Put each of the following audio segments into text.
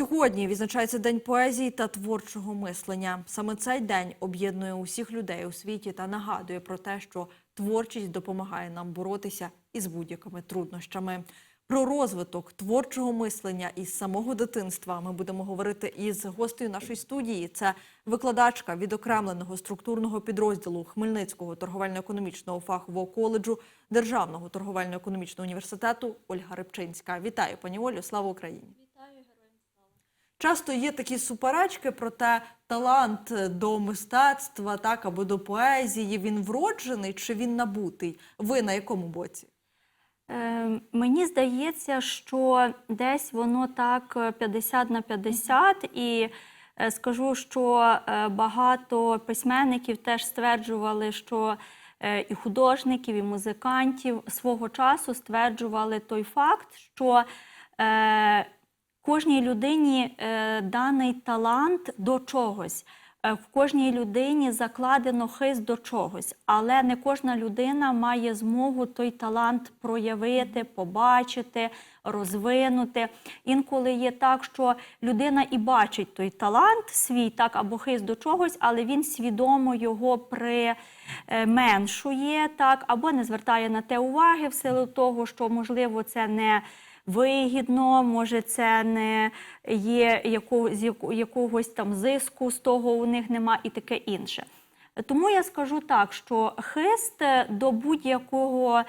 Сьогодні відзначається День поезії та творчого мислення. Саме цей день об'єднує усіх людей у світі та нагадує про те, що творчість допомагає нам боротися із будь-якими труднощами. Про розвиток творчого мислення із самого дитинства ми будемо говорити із гостею нашої студії. Це викладачка відокремленого структурного підрозділу Хмельницького торговельно-економічного фахового коледжу Державного торговельно-економічного університету Ольга Рибчинська. Вітаю, пані Олю! Слава Україні! Часто є такі суперечки про те, талант до мистецтва, так або до поезії. Він вроджений чи він набутий? Ви на якому боці? Е, Мені здається, що десь воно так е, 50 на 50, і е, скажу, що е, багато письменників теж стверджували, що і художників, і музикантів свого часу стверджували той факт, що кожній людині е, даний талант до чогось. Е, В кожній людині закладено хист до чогось, але не кожна людина має змогу той талант проявити, побачити, розвинути. Інколи є так, що людина і бачить той талант свій, так або хист до чогось, але він свідомо його применшує, так, або не звертає на те уваги в силу того, що можливо це не вигідно, може, це не є яко, з яко- якогось там зиску з того у них нема і таке інше. Тому я скажу так, що хист до будь-якого.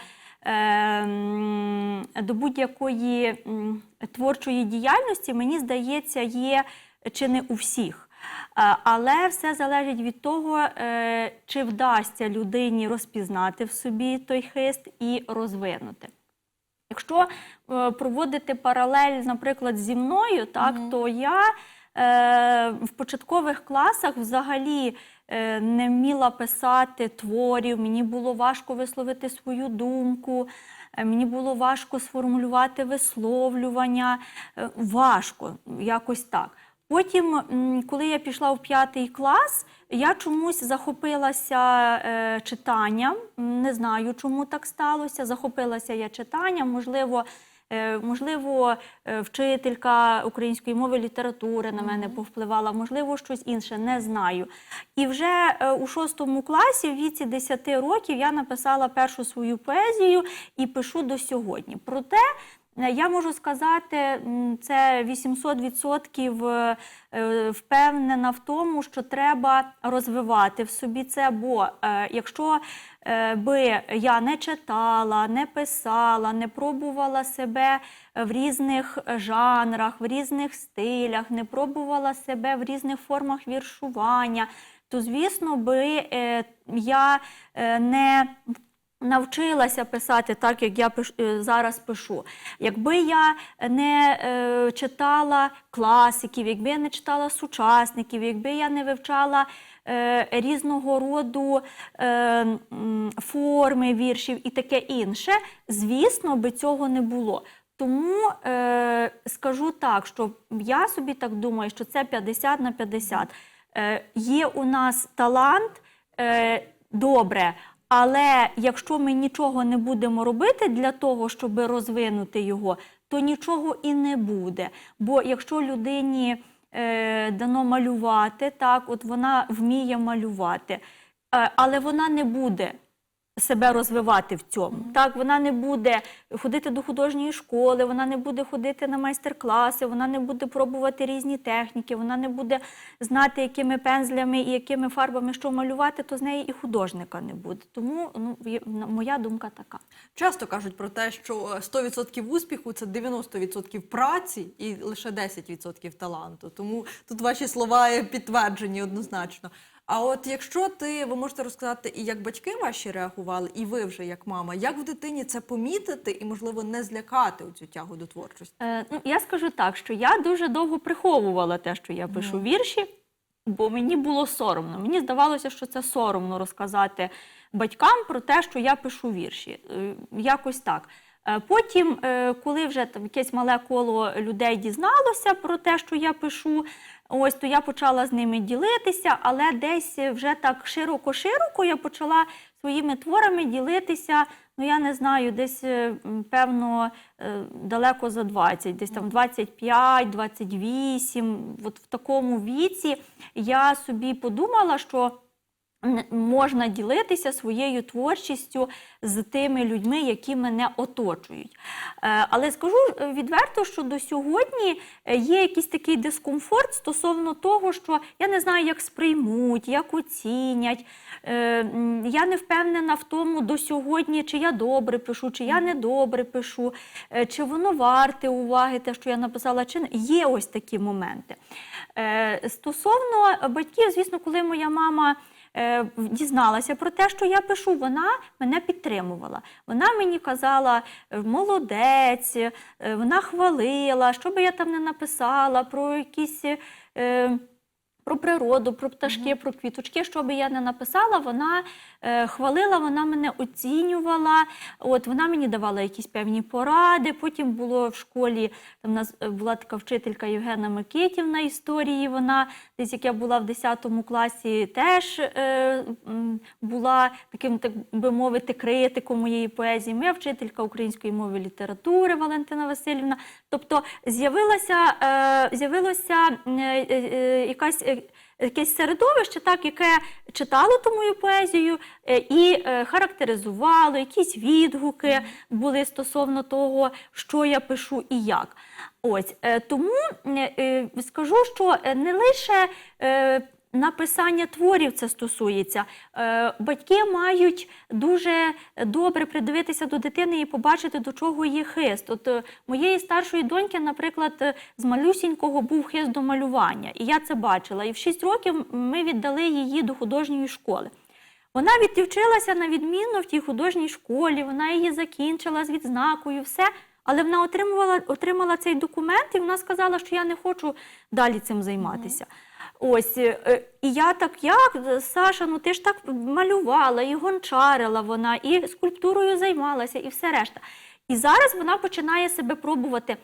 е, До будь-якої творчої діяльності, мені здається, є чи не у всіх. Е, Але все залежить від того, е, чи вдасться людині розпізнати в собі той хист і розвинути. Якщо е, проводити паралель, наприклад, зі мною, так, то я е, в початкових класах взагалі е, не вміла писати творів, мені було важко висловити свою думку, е, мені було важко сформулювати висловлювання. е, важко, якось так. Потім, коли я пішла в п'ятий клас, я чомусь захопилася е, читанням. Не знаю, чому так сталося. Захопилася я читанням, можливо. е, Можливо, е, вчителька української мови літератури на мене повпливала, можливо, щось інше, не знаю. І вже у шостому класі, в віці 10 років, я написала першу свою поезію і пишу до сьогодні. Проте Я можу сказати, це 800% е, е, впевнена в тому, що треба розвивати в собі це. Бо е, якщо е, би я не читала, не писала, не пробувала себе в різних жанрах, в різних стилях, не пробувала себе в різних формах віршування, то звісно би е, я е, не навчилася писати так, як я пиш- е, зараз пишу. Якби я не е, читала класиків, якби я не читала сучасників, якби я не вивчала е, різного роду е, форми віршів і таке інше, звісно, би цього не було. Тому е, скажу так, що я собі так думаю, що це 50 на 50. Е, є у нас талант е, добре, але якщо ми нічого не будемо робити для того, щоб розвинути його, то нічого і не буде. Бо якщо людині е, дано малювати, так, от вона вміє малювати, е, але вона не буде себе розвивати в цьому. Так, вона не буде ходити до художньої школи, вона не буде ходити на майстер-класи, вона не буде пробувати різні техніки, вона не буде знати, якими пензлями і якими фарбами що малювати, то з неї і художника не буде. Тому ну, моя думка така. Часто кажуть про те, що е, 100% успіху це 90% праці і лише 10% таланту. Тому тут ваші слова є підтверджені однозначно. А от якщо ти, ви можете розказати, і як батьки ваші реагували, і ви вже як мама, як в дитині це помітити і, можливо, не злякати цю тягу до творчості? Е, ну, я скажу так, що я дуже довго приховувала те, що я пишу вірші, бо мені було соромно. Мені здавалося, що це соромно розказати батькам про те, що я пишу вірші. Е, якось так. Е, Потім, е, коли вже там якесь мале коло людей дізналося про те, що я пишу, ось то я почала з ними ділитися, але десь вже так широко-широко я почала своїми творами ділитися ну я не знаю, десь е, певно е, далеко за 20, десь там 25, 28. От в такому віці я собі подумала, що можна ділитися своєю творчістю з тими людьми, які мене оточують. Е, Але скажу е, відверто, що до сьогодні е, є якийсь такий дискомфорт стосовно того, що я не знаю, як сприймуть, як оцінять. Я не впевнена в тому до сьогодні, чи я добре пишу, чи я не добре пишу, чи воно варте уваги, те, що я написала, чи не. Є ось такі моменти. Стосовно батьків, звісно, коли моя мама дізналася про те, що я пишу, вона мене підтримувала. Вона мені казала, е, молодець, е, вона хвалила, що би я там не написала, про якісь. Про природу, про пташки, про квіточки, що би я не написала, вона е, хвалила, вона мене оцінювала. От вона мені давала якісь певні поради. Потім було в школі там у нас е, була така вчителька Євгена Микитівна історії. Вона десь як я була в 10 класі, теж е, була таким, так би мовити, критиком моєї поезії. Моя вчителька української мови і літератури Валентина Васильівна. Тобто з'явилася, е, з'явилося е, е, е, якась. Е, Якесь середовище, так, яке читало ту мою поезію е, і е, характеризувало, якісь відгуки були стосовно того, що я пишу і як. Ось тому скажу, що не лише написання творів це стосується. Е, Батьки мають дуже добре придивитися до дитини і побачити, до чого є хист. От е, моєї старшої доньки, наприклад, е, з малюсінького був хист до малювання, і я це бачила. І в 6 років ми віддали її до художньої школи. Вона відвчилася на відмінно в тій художній школі, вона її закінчила з відзнакою, все. Але вона отримувала, отримала цей документ, і вона сказала, що я не хочу далі цим займатися. Ось, е, е, і я так, як, е, Саша, ну ти ж так малювала, і гончарила вона, і скульптурою займалася, і все решта. І зараз вона починає себе пробувати.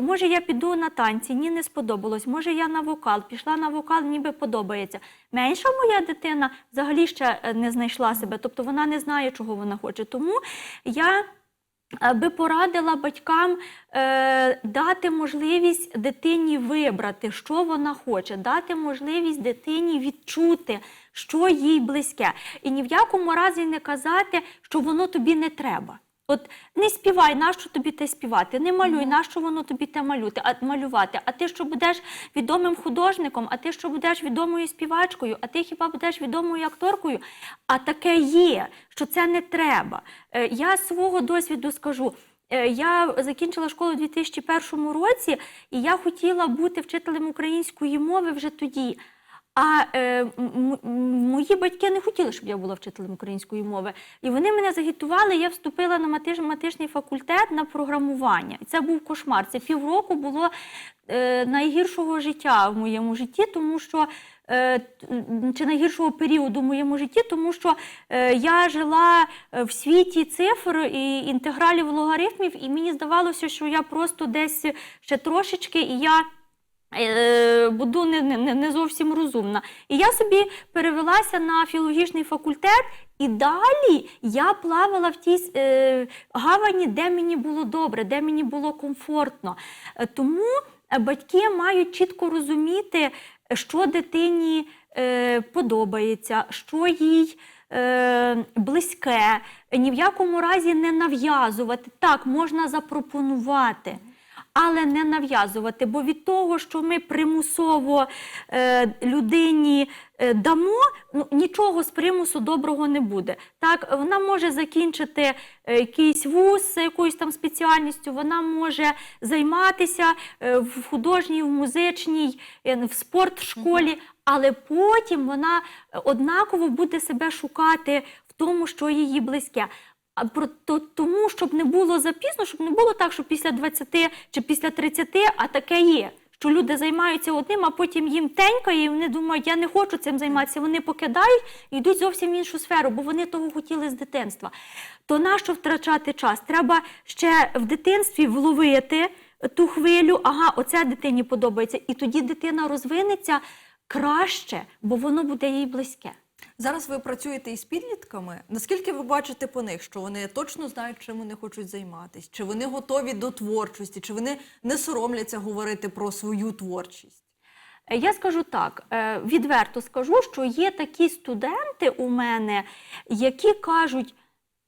Може, я піду на танці, ні, не сподобалось. Може, я на вокал, пішла на вокал, ніби подобається. Менша моя дитина взагалі ще не знайшла себе, тобто вона не знає, чого вона хоче. Тому я би порадила батькам е, дати можливість дитині вибрати, що вона хоче, дати можливість дитині відчути, що їй близьке. І ні в якому разі не казати, що воно тобі не треба. От не співай, нащо тобі те співати, не малюй, нащо воно тобі те малювати, а малювати. А ти що будеш відомим художником, а ти що будеш відомою співачкою, а ти хіба будеш відомою акторкою? А таке є, що це не треба. Е, Я з свого досвіду скажу. е, Я закінчила школу у 2001 році, і я хотіла бути вчителем української мови вже тоді. А е, мої батьки не хотіли, щоб я була вчителем української мови. І вони мене загітували. Я вступила на математичний факультет на програмування. Це був кошмар. Це півроку було е, найгіршого життя в моєму житті, тому що. е, Чи найгіршого періоду в моєму житті, тому що е, я жила е, в світі цифр і інтегралів логарифмів, і мені здавалося, що я просто десь ще трошечки, і я буду не, не, не зовсім розумна. І я собі перевелася на філологічний факультет, і далі я плавала в тій е, гавані, де мені було добре, де мені було комфортно. Е, Тому е, батьки мають чітко розуміти, що дитині е, подобається, що їй. е, Близьке, ні в якому разі не нав'язувати. Так, можна запропонувати, але не нав'язувати. Бо від того, що ми примусово е, людині е, дамо, ну, нічого з примусу доброго не буде. Так, вона може закінчити е, якийсь вуз з якоюсь там спеціальністю, вона може займатися е, в художній, в музичній, е, в спортшколі, але потім вона е, однаково буде себе шукати в тому, що її близьке. А про то, тому, щоб не було запізно, щоб не було так, що після 20 чи після 30, а таке є. Що люди займаються одним, а потім їм тенькає, і вони думають, я не хочу цим займатися. Вони покидають і йдуть зовсім в іншу сферу, бо вони того хотіли з дитинства. То нащо втрачати час? Треба ще в дитинстві вловити ту хвилю, ага, оце дитині подобається. І тоді дитина розвинеться краще, бо воно буде їй близьке. Зараз ви працюєте із підлітками. Наскільки ви бачите по них, що вони точно знають, чим вони хочуть займатися? Чи вони готові до творчості, чи вони не соромляться говорити про свою творчість? Е, Я скажу так, е, відверто скажу, що є такі студенти у мене, які кажуть,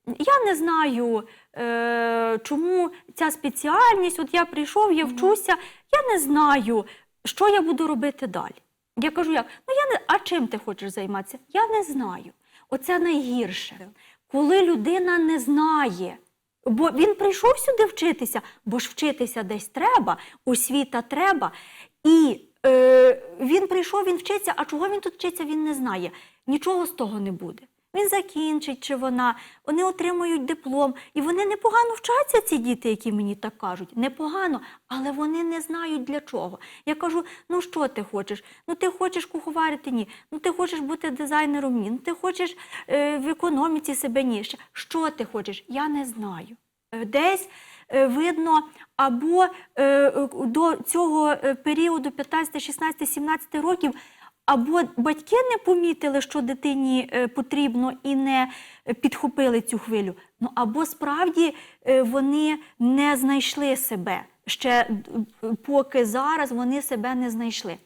я не знаю, е, чому ця спеціальність, от я прийшов, я вчуся, я не знаю, що я буду робити далі. Я кажу, як? Ну я не, а чим ти хочеш займатися? Я не знаю. Оце найгірше, коли людина не знає. Бо він прийшов сюди вчитися, бо ж вчитися десь треба, освіта треба. І е, він прийшов, він вчиться, а чого він тут вчиться, він не знає. Нічого з того не буде. Він закінчить чи вона, вони отримують диплом. І вони непогано вчаться, ці діти, які мені так кажуть. Непогано, але вони не знають для чого. Я кажу: ну що ти хочеш? Ну ти хочеш куховарити? Ні. Ну ти хочеш бути дизайнером? Ні. Ну ти хочеш е, в економіці себе ні. Що ти хочеш? Я не знаю. Е, Десь е, видно, або е, до цього періоду 15, 16, 17 років, або батьки не помітили, що дитині е, потрібно, і не е, підхопили цю хвилю. Ну або справді е, вони не знайшли себе ще поки зараз вони себе не знайшли.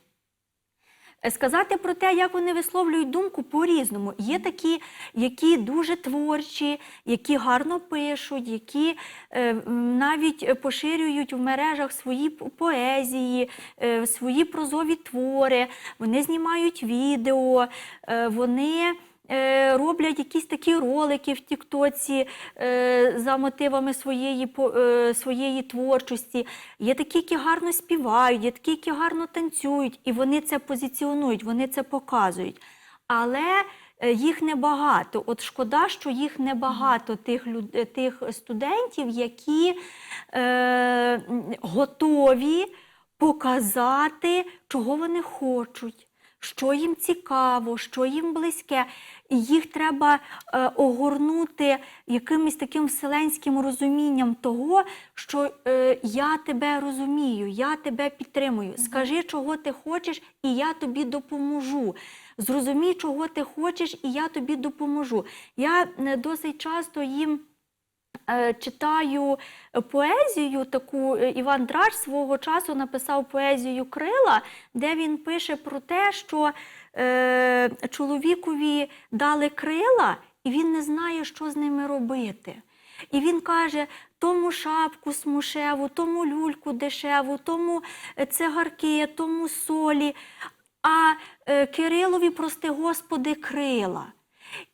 Сказати про те, як вони висловлюють думку по-різному. Є такі, які дуже творчі, які гарно пишуть, які е, навіть поширюють в мережах свої поезії, е, свої прозові твори, вони знімають відео, е, вони. Е, Роблять якісь такі ролики в Тіктоці е, за мотивами своєї, е, своєї творчості. Є такі, які гарно співають, є такі, які гарно танцюють, і вони це позиціонують, вони це показують. Але їх небагато. От шкода, що їх небагато тих, люд... тих студентів, які е, готові показати, чого вони хочуть, що їм цікаво, що їм близьке. І їх треба е, огорнути якимось таким вселенським розумінням того, що е, я тебе розумію, я тебе підтримую. Скажи, чого ти хочеш, і я тобі допоможу. Зрозумій, чого ти хочеш, і я тобі допоможу. Я е, досить часто їм. Е, Читаю поезію, таку е, Іван Драч свого часу написав поезію Крила, де він пише про те, що е, чоловікові дали крила, і він не знає, що з ними робити. І він каже: тому шапку смушеву, тому люльку дешеву, тому е, цигарки, тому солі. А е, Кирилові, прости Господи, крила.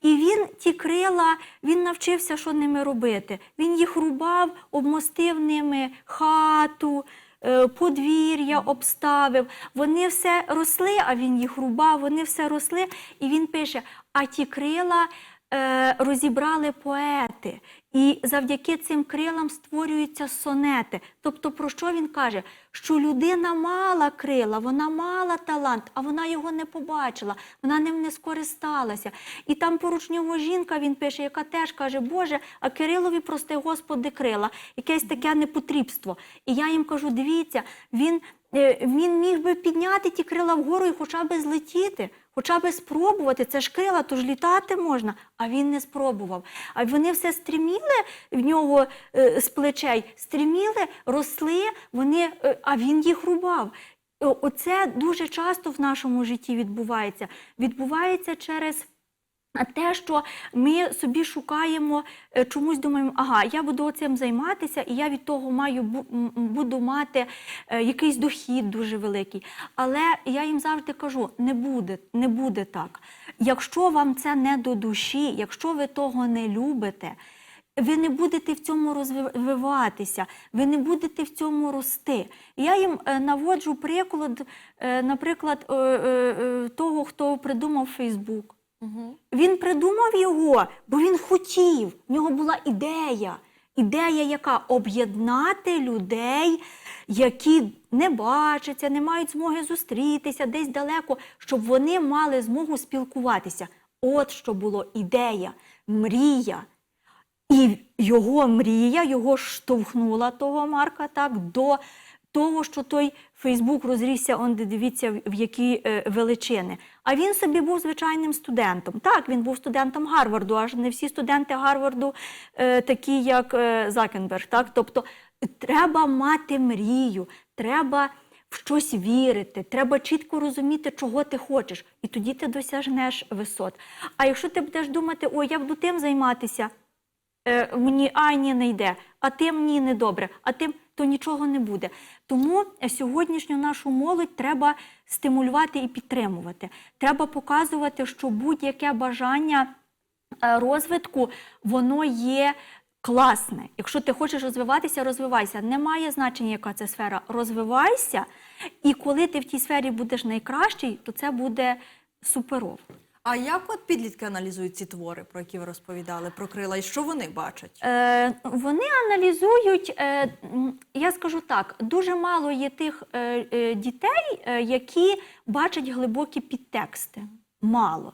І він ті крила, він навчився, що ними робити. Він їх рубав, обмостив ними хату, е, подвір'я обставив. Вони все росли, а він їх рубав, вони все росли. І він пише: а ті крила е, розібрали поети. І завдяки цим крилам створюються сонети. Тобто, про що він каже? Що людина мала крила, вона мала талант, а вона його не побачила, вона ним не скористалася. І там поруч нього жінка він пише, яка теж каже, Боже, а Кирилові, прости Господи, крила, якесь таке непотрібство. І я їм кажу: дивіться, він, е, він міг би підняти ті крила вгору і хоча б злетіти. Хоча би спробувати, це ж крила, то ж літати можна, а він не спробував. А вони все стріміли в нього е, з плечей, стріміли, росли, вони, е, а він їх рубав. Оце дуже часто в нашому житті відбувається. Відбувається через те, що ми собі шукаємо, е, чомусь думаємо, ага, я буду цим займатися, і я від того маю буду мати е, якийсь дохід дуже великий. Але я їм завжди кажу: не буде, не буде так. Якщо вам це не до душі, якщо ви того не любите. Ви не будете в цьому розвиватися, ви не будете в цьому рости. Я їм е, наводжу приклад, наприклад, того, хто придумав Фейсбук. Він придумав його, бо він хотів. В нього була ідея. Ідея, яка об'єднати людей, які не бачаться, не мають змоги зустрітися десь далеко, щоб вони мали змогу спілкуватися. От що було ідея, мрія. І його мрія, його штовхнула того Марка так до того, що той Фейсбук розрісся, он де дивіться, в- які е, величини. А він собі був звичайним студентом. Так, він був студентом Гарварду, аж не всі студенти Гарварду е, такі, як е, Закенберг. Так? Тобто треба мати мрію, треба в щось вірити, треба чітко розуміти, чого ти хочеш, і тоді ти досягнеш висот. А якщо ти будеш думати, ой, я буду тим займатися, е, мені а ні не йде, а тим ні не добре, а тим то нічого не буде. Тому сьогоднішню нашу молодь треба стимулювати і підтримувати. Треба показувати, що будь-яке бажання е, розвитку воно є. Класне. Якщо ти хочеш розвиватися, розвивайся. Немає значення, яка це сфера. Розвивайся, і коли ти в тій сфері будеш найкращий, то це буде суперово. А як от підлітки аналізують ці твори, про які ви розповідали, про крила, і що вони бачать? Е, вони аналізують, е, я скажу так, дуже мало є тих е, е, дітей, е, які бачать глибокі підтексти. Мало.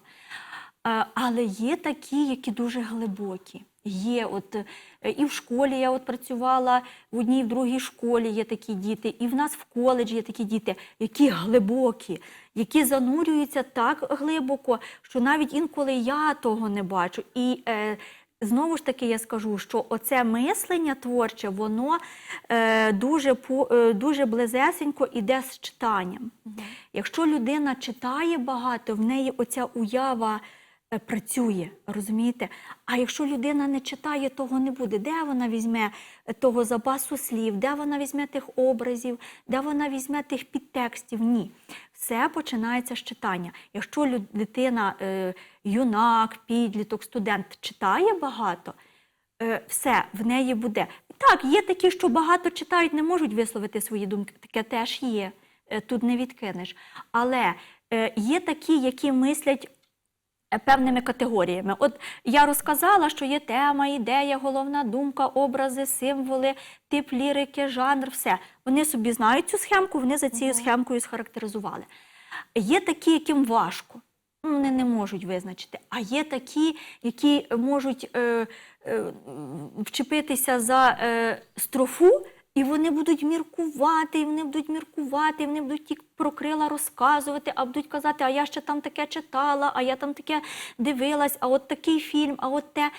Е, але є такі, які дуже глибокі. Є от е, і в школі я от працювала в одній, в другій школі є такі діти, і в нас в коледжі є такі діти, які глибокі, які занурюються так глибоко, що навіть інколи я того не бачу. І е, Знову ж таки, я скажу, що оце мислення творче, воно е, дуже, е, дуже близесенько іде з читанням. Якщо людина читає багато, в неї оця уява працює, розумієте? А якщо людина не читає, того не буде. Де вона візьме е, того запасу слів, де вона візьме тих образів, де вона візьме тих підтекстів? Ні. Все починається з читання. Якщо дитина, е, юнак, підліток, студент читає багато, е, все в неї буде. Так, є такі, що багато читають, не можуть висловити свої думки. Таке теж є. Е, Тут не відкинеш. Але е, є такі, які мислять е, певними категоріями. От я розказала, що є тема, ідея, головна думка, образи, символи, тип лірики, жанр, все. Вони собі знають цю схемку, вони за цією схемкою схарактеризували. Є такі, яким важко. Вони не можуть визначити. А є такі, які можуть е, е, вчепитися за е, строфу, і вони будуть міркувати, і вони будуть міркувати, і вони будуть ті про крила розказувати, а будуть казати, а я ще там таке читала, а я там таке дивилась, а от такий фільм, а от те.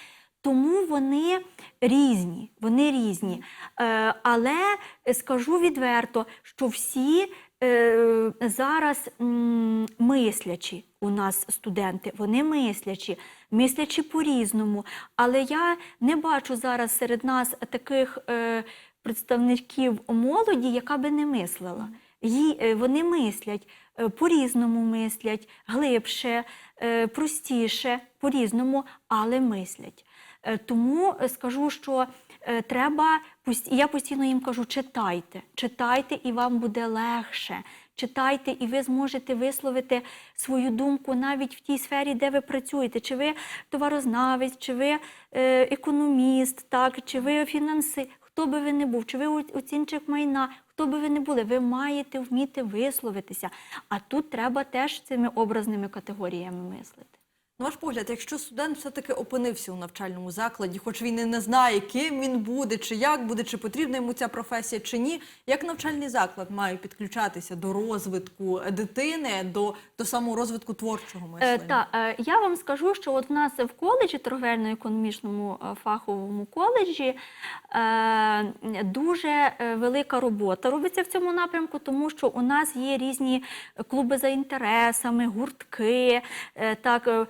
Тому вони різні, вони різні. Е, але скажу відверто, що всі е, зараз мислячі у нас студенти, вони мислячі, мислячі по-різному. Але я не бачу зараз серед нас таких е, представників молоді, яка би не мислила. Е, вони мислять, е, по-різному мислять, глибше, е, простіше, по-різному, але мислять. Тому скажу, що треба я постійно їм кажу: читайте, читайте, і вам буде легше. Читайте, і ви зможете висловити свою думку навіть в тій сфері, де ви працюєте. Чи ви товарознавець, чи ви економіст, так, чи ви фінанси, хто би ви не був, чи ви оцінчик майна, хто би ви не були, ви маєте вміти висловитися. А тут треба теж цими образними категоріями мислити. На ваш погляд, якщо студент все-таки опинився у навчальному закладі, хоч він і не знає, ким він буде, чи як буде, чи потрібна йому ця професія, чи ні, як навчальний заклад має підключатися до розвитку дитини, до, до самого розвитку творчого мислення? Е, та, е, я вам скажу, що от в нас в коледжі, торговельно-економічному е, фаховому коледжі, е, дуже е, велика робота робиться в цьому напрямку, тому що у нас є різні клуби за інтересами, гуртки, е, так, е, е,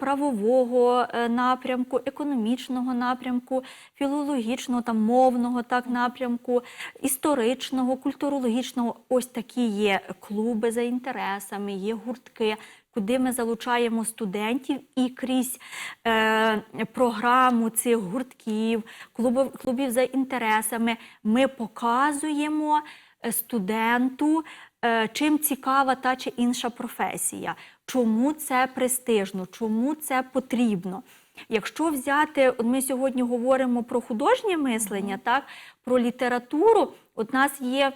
правового е, напрямку, економічного напрямку, філологічного, там, мовного так, напрямку, історичного, культурологічного. Ось такі є клуби за інтересами, є гуртки. Куди ми залучаємо студентів і крізь е, програму цих гуртків, клубів, клубів за інтересами, ми показуємо е, студенту, е, чим цікава та чи інша професія, чому це престижно, чому це потрібно. Якщо взяти, от ми сьогодні говоримо про художнє мислення, так, про літературу, от у нас є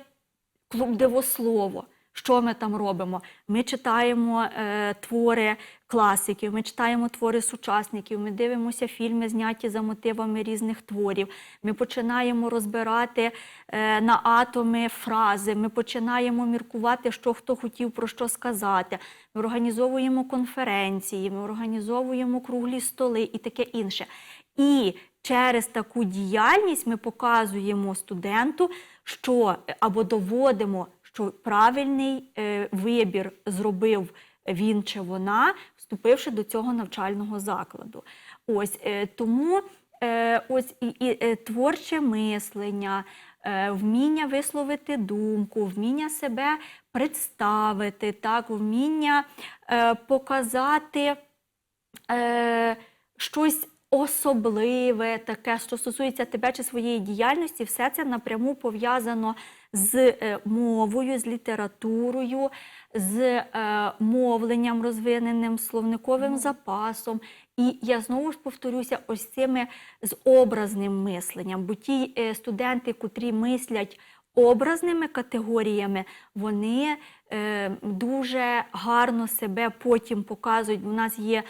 клуб дивослово. Що ми там робимо? Ми читаємо е, твори класиків, ми читаємо твори сучасників, ми дивимося фільми, зняті за мотивами різних творів. Ми починаємо розбирати е, на атоми фрази, ми починаємо міркувати, що хто хотів про що сказати. Ми організовуємо конференції, ми організовуємо круглі столи і таке інше. І через таку діяльність ми показуємо студенту, що або доводимо, що правильний е, вибір зробив він чи вона, вступивши до цього навчального закладу. Ось е, тому е, ось і, і творче мислення, вміння висловити думку, вміння себе представити, так, вміння е, показати е, щось особливе, таке, що стосується тебе чи своєї діяльності, все це напряму пов'язано з е, мовою, з літературою, з е, мовленням розвиненим, словниковим запасом. І я знову ж повторюся, ось цими з образним мисленням. Бо ті е, студенти, котрі мислять образними категоріями, вони дуже гарно себе потім показують. У нас є,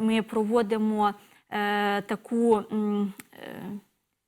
ми проводимо таку.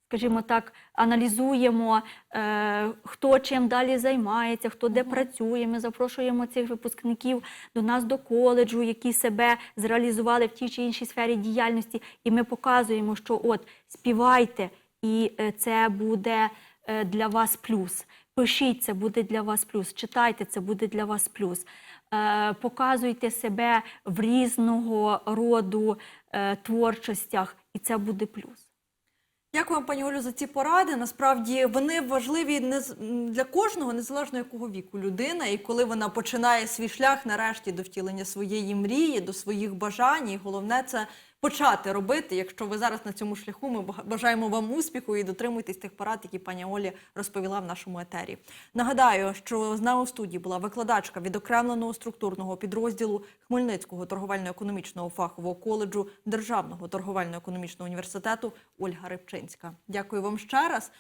Скажімо так, аналізуємо, е, хто чим далі займається, хто де працює. Ми запрошуємо цих випускників до нас до коледжу, які себе зреалізували в тій чи іншій сфері діяльності. І ми показуємо, що от співайте, і е, це буде е, для вас плюс. Пишіть, це буде для вас плюс. Читайте, це буде для вас плюс. Е, Показуйте себе в різного роду е, творчостях, і це буде плюс. Дякую пані Олю, за ці поради. Насправді вони важливі не для кожного, незалежно якого віку людина. І коли вона починає свій шлях нарешті до втілення своєї мрії, до своїх бажань, і головне це почати робити. Якщо ви зараз на цьому шляху, ми бажаємо вам успіху і дотримуйтесь тих порад, які пані Олі розповіла в нашому етері. Нагадаю, що з нами в студії була викладачка відокремленого структурного підрозділу Хмельницького торговельно-економічного фахового коледжу Державного торговельно-економічного університету Ольга Рибчинська. Дякую вам ще раз.